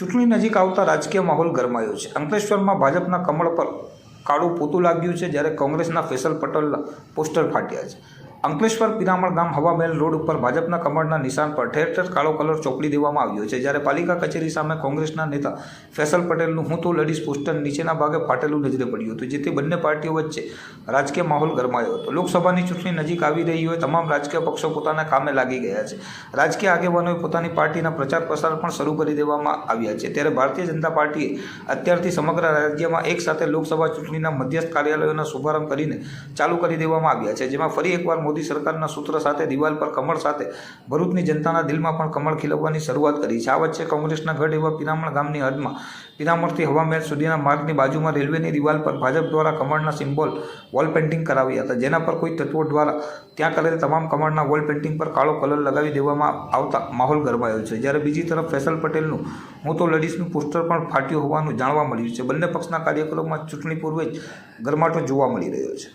ચૂંટણી નજીક આવતા રાજકીય માહોલ ગરમાયો છે. અંકલેશ્વરમાં ભાજપના કમળ પર કાળું પોતું લાગ્યું છે જ્યારે કોંગ્રેસના ફેસલ પટેલના પોસ્ટર ફાટ્યા છે. અંકલેશ્વર પિરામણ ગામ હવામહેલ રોડ ઉપર ભાજપના કમળના નિશાન પર ઠેર ઠેર કાળો કલર ચોપડી દેવામાં આવ્યો છે. જ્યારે પાલિકા કચેરી સામે કોંગ્રેસના નેતા ફેસલ પટેલનું હું તો લડીશ પોસ્ટર નીચેના ભાગે ફાટેલું નજરે પડ્યું હતું, જેથી બંને પાર્ટીઓ વચ્ચે રાજકીય માહોલ ગરમાયો હતો. લોકસભાની ચૂંટણી નજીક આવી રહી હોય તમામ રાજકીય પક્ષો પોતાના કામે લાગી ગયા છે. રાજકીય આગેવાનોએ પોતાની પાર્ટીના પ્રચાર પ્રસાર પણ શરૂ કરી દેવામાં આવ્યા છે. ત્યારે ભારતીય જનતા પાર્ટીએ અત્યારથી સમગ્ર રાજ્યમાં એક સાથે લોકસભા ચૂંટણીના મધ્યસ્થ કાર્યાલયોનો શુભારંભ કરીને ચાલુ કરી દેવામાં આવ્યા છે, જેમાં ફરી એકવાર મોદી સરકારના સૂત્ર સાથે, દિવાલ પર કમળ સાથે ભરૂચની જનતાના દિલમાં પણ કમળ ખીલવવાની શરૂઆત કરી છે. આ વચ્ચે કોંગ્રેસના ગઢ એવા પિનામણ ગામની હદમાં પિનામણથી હવામહેલ સુધીના માર્ગની બાજુમાં રેલવેની દિવાલ પર ભાજપ દ્વારા કમળના સિમ્બોલ વોલ પેઇન્ટિંગ કરાવ્યા હતા. જેના પર કોઈ તત્વો દ્વારા, ત્યાં કરેલ તમામ કમળના વોલ પેઇન્ટિંગ પર કાળો કલર લગાવી દેવામાં આવતા માહોલ ગરમાયો છે. જ્યારે બીજી તરફ ફેસલ પટેલનું હું તો લડીશનું પોસ્ટર પણ ફાટ્યું હોવાનું જાણવા મળ્યું છે. બંને પક્ષના કાર્યકરોમાં ચૂંટણી પૂર્વે જ ગરમાટો જોવા મળી રહ્યો છે.